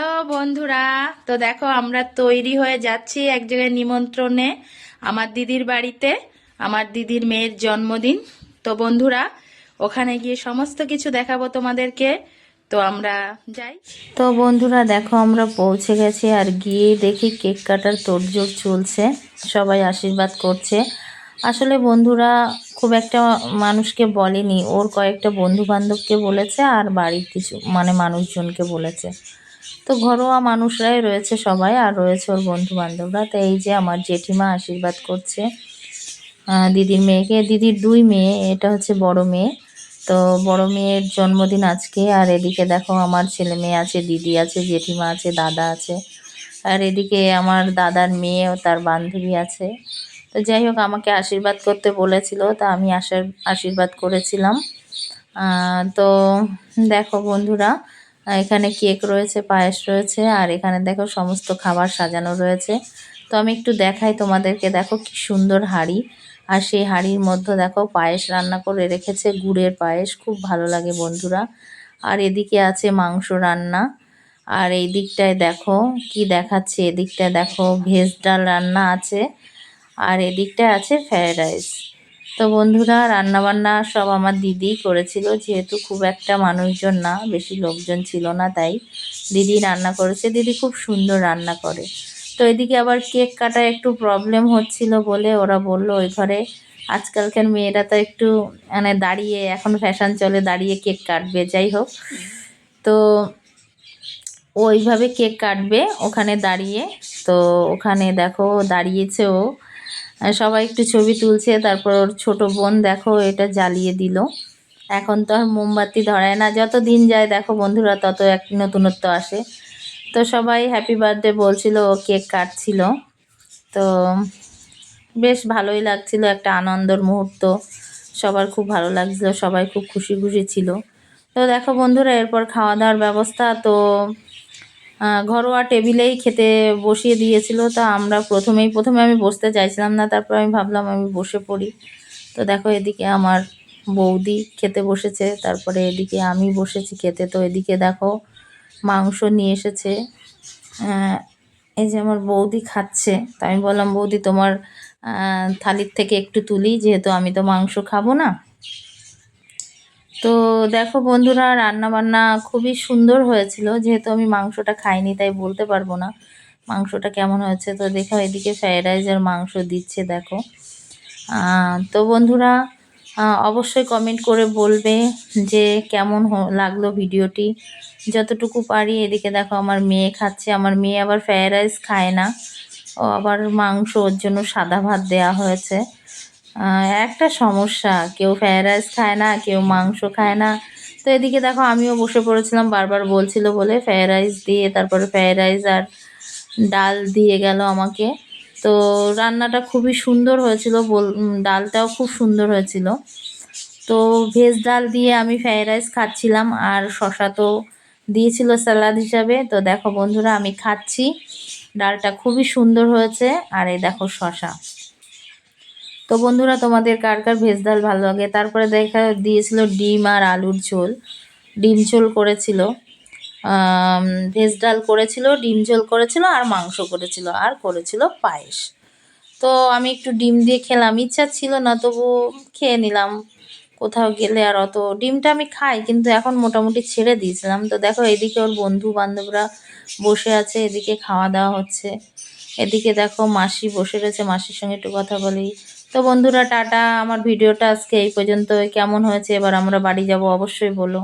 Hello বন্ধুরা। তো দেখো, আমরা তৈরি হয়ে যাচ্ছি এক জায়গায় নিমন্ত্রণে আমার দিদির বাড়িতে, আমার দিদির মেয়ের জন্মদিন। তো বন্ধুরা, ওখানে গিয়ে সমস্ত কিছু দেখাবো তোমাদেরকে। তো আমরা যাই। তো বন্ধুরা, দেখো, আমরা পৌঁছে গেছি আর গিয়ে দেখি কেক কাটার তোড়জোড় চলছে। সবাই আশীর্বাদ করছে। আসলে বন্ধুরা, খুব একটা মানুষকে বলেনি। ওর কয়েকটা বন্ধু বান্ধবকে বলেছে আর বাড়ির কিছু মানে মানুষজনকে বলেছে। তো ঘরোয়া মানুষরাই রয়েছে সবাই, আর রয়েছে ওর বন্ধু বান্ধবরা তো এই যে আমার জেঠিমা আশীর্বাদ করছে দিদির মেয়েকে। দিদির দুই মেয়ে, এটা হচ্ছে বড় মেয়ে। তো বড় মেয়ের জন্মদিন আজকে, আর এদিকে দেখো আমার ছেলে মেয়ে আছে, দিদি আছে, জেঠিমা আছে, দাদা আছে। আর এদিকে আমার দাদার মেয়ে ও তার বান্ধবী আছে। তো যাই হোক, আমাকে আশীর্বাদ করতে বলেছিল, তা আমি আশার আশীর্বাদ করেছিলাম। তো দেখো বন্ধুরা এখানে কেক রয়েছে, পায়েস রয়েছে, আর এখানে দেখো সমস্ত খাবার সাজানো রয়েছে। তো আমি একটু দেখাই তোমাদেরকে, দেখো কি সুন্দর হাঁড়ি। আর সেই হাঁড়ির মধ্যে দেখো পায়েস রান্না করে রেখেছে, গুড়ের পায়েস, খুব ভালো লাগে বন্ধুরা। আর এদিকে আছে মাংস রান্না। আর এই দিকটায় দেখো কি দেখাচ্ছে, এদিকটায় দেখো ভেজ ডাল রান্না আছে। আর এদিকটায় আছে ফ্রায়েড রাইস। তো বন্ধুরা, রান্নাবান্না সব আমার দিদিই করেছিল, যেহেতু খুব একটা মানুষজন না, বেশি লোকজন ছিল না, তাই দিদি রান্না করেছে। দিদি খুব সুন্দর রান্না করে। তো এদিকে আবার কেক কাটা একটু প্রবলেম হচ্ছিল বলে ওরা বলল, ওই ঘরে আজকালকার মেয়েরা তো একটু মানে দাঁড়িয়ে, এখন ফ্যাশন চলে, দাঁড়িয়ে কেক কাটবে। যাই হোক, তো ওইভাবে কেক কাটবে ওখানে দাঁড়িয়ে। তো ওখানে দেখো, দাঁড়িয়েছে ও। সবাই একটু ছবি তুলছে, তারপর ওর ছোট বোন দেখো এটা জ্বালিয়ে দিল। এখন তো আর মোমবাতি ধরায় না, যত দিন যায় দেখো বন্ধুরা তত এক নতুনত্ব আসে। তো সবাই হ্যাপি বার্থডে বলছিল ও কেক কাটছিল। তো বেশ ভালোই লাগছিল একটা আনন্দর মুহূর্ত। সবার খুব ভালো লাগছিল, সবাই খুব খুশি খুশি ছিল। তো দেখো বন্ধুরা, এরপর খাওয়া দাওয়ার ব্যবস্থা। তো ঘরোয়া টেবিলেই খেতে বসিয়ে দিয়েছিল। তা আমরা প্রথমেই, প্রথমে আমি বসতে চাইছিলাম না, তারপর আমি ভাবলাম আমি বসে পড়ি। তো দেখো এদিকে আমার বৌদি খেতে বসেছে, তারপরে এদিকে আমি বসেছি খেতে। তো এদিকে দেখো মাংস নিয়ে এসেছে। এই যে আমার বৌদি খাচ্ছে। তো আমি বললাম, বৌদি তোমার থালির থেকে একটু তুলি, যেহেতু আমি তো মাংস খাব না। তো দেখো বন্ধুরা রান্না বান্না খুবই সুন্দর হয়েছিল। যেহেতু আমি মাংসটা খাইনি, তাই বলতে পারব না মাংসটা কেমন হয়েছে। তো দেখো, এদিকে ফ্রায়েড রাইস আর মাংস দিচ্ছে, দেখো। তো বন্ধুরা অবশ্যই কমেন্ট করে বলবে যে কেমন লাগল ভিডিওটি। যতটুকু পারি, এদিকে দেখো আমার মেয়ে খাচ্ছে। আমার মেয়ে আবার ফ্রায়েড রাইস খায় না। ও আবার মাংস ওর জন্য সাদা ভাত দেওয়া হয়েছে। একটা সমস্যা। কেউ ফ্রায়েড রাইস খায় না, কেউ মাংস খায় না। তো এদিকে দেখো, আমিও বসে পড়েছিলাম, বারবার বলছিল বলে ফ্রায়েড রাইস দিয়ে, তারপরে ফ্রায়েড রাইস আর ডাল দিয়ে গেল আমাকে। তো রান্নাটা খুবই সুন্দর হয়েছিল, বল ডালটাও খুব সুন্দর হয়েছিল। তো ভেজ ডাল দিয়ে আমি ফ্রায়েড রাইস খাচ্ছিলাম, আর শশা তো দিয়েছিল স্যালাড হিসাবে। তো দেখো বন্ধুরা, আমি খাচ্ছি। ডালটা খুবই সুন্দর হয়েছে, আর এই দেখো শশা। তো বন্ধুরা, তোমাদের কার কার ভেজ ডাল ভালো লাগে? তারপরে দেখা দিয়েছিল ডিম আর আলুর ঝোল। ডিম ঝোল করেছিল। ভেজ ডাল করেছিল, ডিম ঝোল করেছিল আর মাংস করেছিল আর করেছিল পায়েস। তো আমি একটু ডিম দিয়ে খেলাম। ইচ্ছা ছিল না, তবু খেয়ে নিলাম। কোথাও গেলে আর অত ডিমটা আমি খাই, কিন্তু এখন মোটামুটি ছেড়ে দিয়েছিলাম। তো দেখো, এদিকে ওর বন্ধু বান্ধবরা বসে আছে, এদিকে খাওয়া দাওয়া হচ্ছে। এদিকে দেখো মাসি বসে রয়েছে, মাসির সঙ্গে একটু কথা বলি। তো বন্ধুরা, টাটা। আমার ভিডিওটা আজকে এই পর্যন্ত কেমন হয়েছে? এবার আমরা বাড়ি যাব। অবশ্যই বলো।